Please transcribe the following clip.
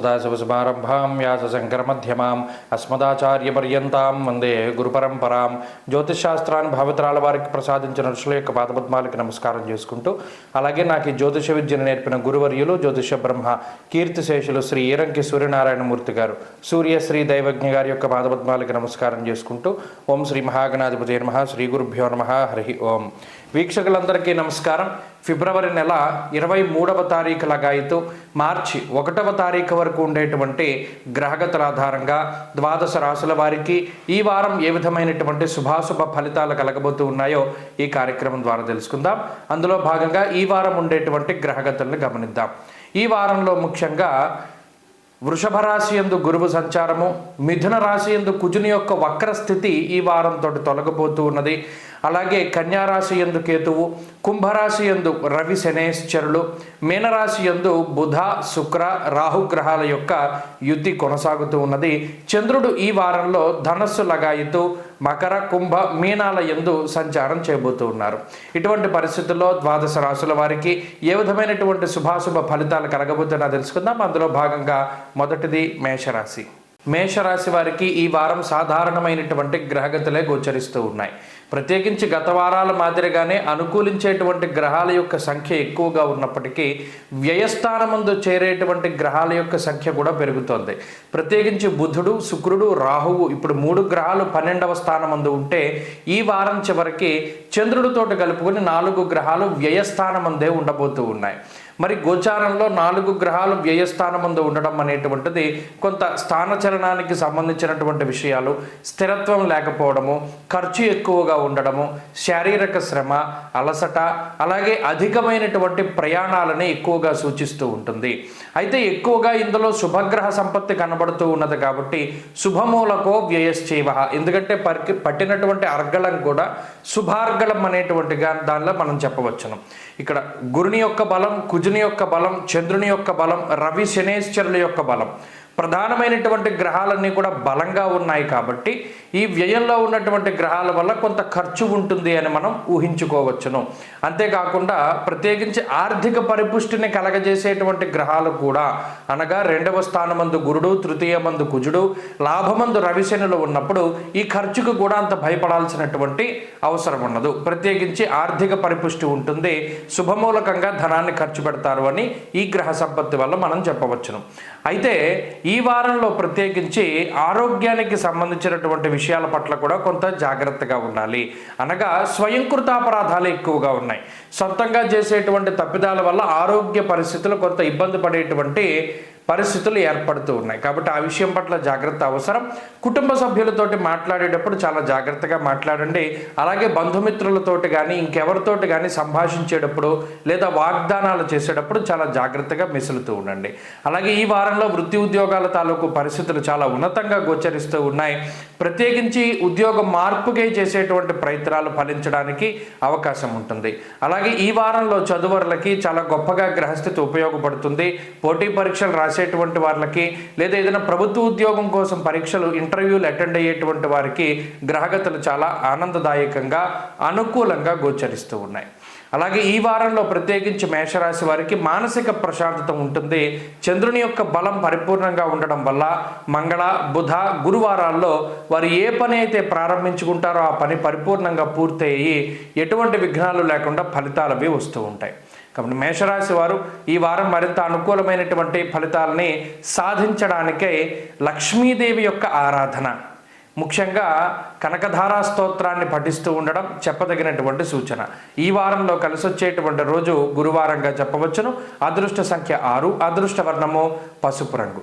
సదాశివసమారంభాం వ్యాసశంకరమధ్యమాం అస్మదాచార్యపర్యంతాం వందే గురుపరంపరాం జ్యోతిషాస్త్రాన్ని భావితరాల వారికి ప్రసాదించిన ఋషుల యొక్క పాదపద్మాలకి నమస్కారం చేసుకుంటూ అలాగే నాకు ఈ జ్యోతిష విద్యను నేర్పిన గురువర్యులు జ్యోతిష బ్రహ్మ కీర్తిశేషులు శ్రీ ఈరంకి సూర్యనారాయణమూర్తి గారు సూర్యశ్రీ దైవజ్ఞ గారి యొక్క పాదపద్మాలకి నమస్కారం చేసుకుంటూ ఓం శ్రీ మహాగణాధిపతి నమ శ్రీ గురుభ్యో నమ హరి ఓం. వీక్షకులందరికీ నమస్కారం. ఫిబ్రవరి నెల ఇరవై మూడవ తారీఖు లగాయితూ మార్చి ఒకటవ తారీఖు వరకు ఉండేటువంటి గ్రహగతుల ఆధారంగా ద్వాదశ రాసుల వారికి ఈ వారం ఏ విధమైనటువంటి శుభాశుభ ఫలితాలు కలగబోతూ ఉన్నాయో ఈ కార్యక్రమం ద్వారా తెలుసుకుందాం. అందులో భాగంగా ఈ వారం ఉండేటువంటి గ్రహగతులను గమనిద్దాం. ఈ వారంలో ముఖ్యంగా వృషభ రాశి ఎందు గురువు సంచారము మిథున రాశి ఎందు కుజుని యొక్క వక్ర స్థితి ఈ వారంతో తొలగబోతూ ఉన్నది. అలాగే కన్యారాశి ఎందు కేతువు కుంభరాశి ఎందు రవి శనేశ్వరులు మీనరాశి ఎందు బుధ శుక్ర రాహుగ్రహాల యొక్క యుద్ధి కొనసాగుతూ ఉన్నది. చంద్రుడు ఈ వారంలో ధనస్సు లగాయితూ మకర కుంభ మీనాల ఎందు సంచారం చేయబోతూ ఉన్నారు. ఇటువంటి పరిస్థితుల్లో ద్వాదశ రాశుల వారికి ఏ విధమైనటువంటి శుభాశుభ ఫలితాలు కలగబోతున్నా తెలుసుకుందాం. అందులో భాగంగా మొదటిది మేషరాశి. మేషరాశి వారికి ఈ వారం సాధారణమైనటువంటి గ్రహగతులే గోచరిస్తూ ఉన్నాయి. ప్రత్యేకించి గత వారాల మాదిరిగానే అనుకూలించేటువంటి గ్రహాల యొక్క సంఖ్య ఎక్కువగా ఉన్నప్పటికీ వ్యయస్థానమందు చేరేటువంటి గ్రహాల యొక్క సంఖ్య కూడా పెరుగుతోంది. ప్రత్యేకించి బుధుడు శుక్రుడు రాహువు ఇప్పుడు మూడు గ్రహాలు పన్నెండవ స్థానమందు ఉంటే ఈ వారం చివరికి చంద్రుడితోటి కలుపుకొని నాలుగు గ్రహాలు వ్యయస్థానమందే ఉండబోతూ ఉన్నాయి. మరి గోచారంలో నాలుగు గ్రహాలు వ్యయస్థానమందు ఉండడం అనేటువంటిది కొంత స్థానచలనానికి సంబంధించినటువంటి విషయాలు స్థిరత్వం లేకపోవడము ఖర్చు ఎక్కువగా ఉండడము శారీరక శ్రమ అలసట అలాగే అధికమైనటువంటి ప్రయాణాలని ఎక్కువగా సూచిస్తూ ఉంటుంది. అయితే ఎక్కువగా ఇందులో శుభగ్రహ సంపత్తి కనబడుతూ ఉన్నది కాబట్టి శుభమూలకో వ్యయశ్చైవ. ఎందుకంటే పరికి పట్టినటువంటి అర్గళం కూడా శుభార్గళం అనేటువంటి దానిలో మనం చెప్పవచ్చును. ఇక్కడ గురుని యొక్క బలం బుధుని యొక్క బలం చంద్రుని యొక్క బలం రవి శనేశ్వరుల యొక్క బలం. ప్రధానమైనటువంటి గ్రహాలన్నీ కూడా బలంగా ఉన్నాయి కాబట్టి ఈ వ్యయంలో ఉన్నటువంటి గ్రహాల వల్ల కొంత ఖర్చు ఉంటుంది అని మనం ఊహించుకోవచ్చును. అంతేకాకుండా ప్రత్యేకించి ఆర్థిక పరిపుష్టిని కలగజేసేటువంటి గ్రహాలు కూడా అనగా రెండవ స్థానమందు గురుడు తృతీయ మందు కుజుడు లాభమందు రవిశనులు ఉన్నప్పుడు ఈ ఖర్చుకు కూడా అంత భయపడాల్సినటువంటి అవసరం ఉండదు. ప్రత్యేకించి ఆర్థిక పరిపుష్టి ఉంటుంది శుభమూలకంగా ధనాన్ని ఖర్చు పెడతారు అని ఈ గ్రహ సంపత్తి వల్ల మనం చెప్పవచ్చును. అయితే ఈ వారంలో ప్రత్యేకించి ఆరోగ్యానికి సంబంధించినటువంటి విషయాల పట్ల కూడా కొంత జాగ్రత్తగా ఉండాలి. అనగా స్వయంకృతాపరాధాలు ఎక్కువగా ఉన్నాయి. సొంతంగా చేసేటువంటి తప్పిదాల వల్ల ఆరోగ్య పరిస్థితులు కొంత ఇబ్బంది పడేటువంటి పరిస్థితులు ఏర్పడుతూ ఉన్నాయి. కాబట్టి ఆ విషయం పట్ల జాగ్రత్త అవసరం. కుటుంబ సభ్యులతోటి మాట్లాడేటప్పుడు చాలా జాగ్రత్తగా మాట్లాడండి. అలాగే బంధుమిత్రులతోటి కానీ ఇంకెవరితోటి కానీ సంభాషించేటప్పుడు లేదా వాగ్దానాలు చేసేటప్పుడు చాలా జాగ్రత్తగా మిసులుతూ ఉండండి. అలాగే ఈ వారంలో వృత్తి ఉద్యోగాల తాలూకు పరిస్థితులు చాలా ఉన్నతంగా గోచరిస్తూ ఉన్నాయి. ప్రత్యేకించి ఉద్యోగం మార్పుకై చేసేటువంటి ప్రయత్నాలు ఫలించడానికి అవకాశం ఉంటుంది. అలాగే ఈ వారంలో చదువరులకి చాలా గొప్పగా గ్రహస్థితి ఉపయోగపడుతుంది. పోటీ పరీక్షలు రాసేటువంటి వాళ్ళకి లేదా ఏదైనా ప్రభుత్వ ఉద్యోగం కోసం పరీక్షలు ఇంటర్వ్యూలు అటెండ్ అయ్యేటువంటి వారికి గ్రహగతులు చాలా ఆనందదాయకంగా అనుకూలంగా గోచరిస్తూ ఉన్నాయి. అలాగే ఈ వారంలో ప్రత్యేకించి మేషరాశి వారికి మానసిక ప్రశాంతత ఉంటుంది. చంద్రుని యొక్క బలం పరిపూర్ణంగా ఉండడం వల్ల మంగళ బుధ గురువారాల్లో వారు ఏ పని అయితే ప్రారంభించుకుంటారో ఆ పని పరిపూర్ణంగా పూర్తయ్యి ఎటువంటి విఘ్నాలు లేకుండా ఫలితాలు అవి వస్తూ ఉంటాయి. కాబట్టి మేషరాశి వారు ఈ వారం మరింత అనుకూలమైనటువంటి ఫలితాలని సాధించడానికే లక్ష్మీదేవి యొక్క ఆరాధన. ముఖ్యంగా కనకధారా స్తోత్రాన్ని పఠిస్తూ ఉండడం చెప్పదగినటువంటి సూచన. ఈ వారంలో కలిసి వచ్చేటువంటి రోజు గురువారంగా చెప్పవచ్చును. అదృష్ట సంఖ్య ఆరు అదృష్ట వర్ణము పసుపు రంగు.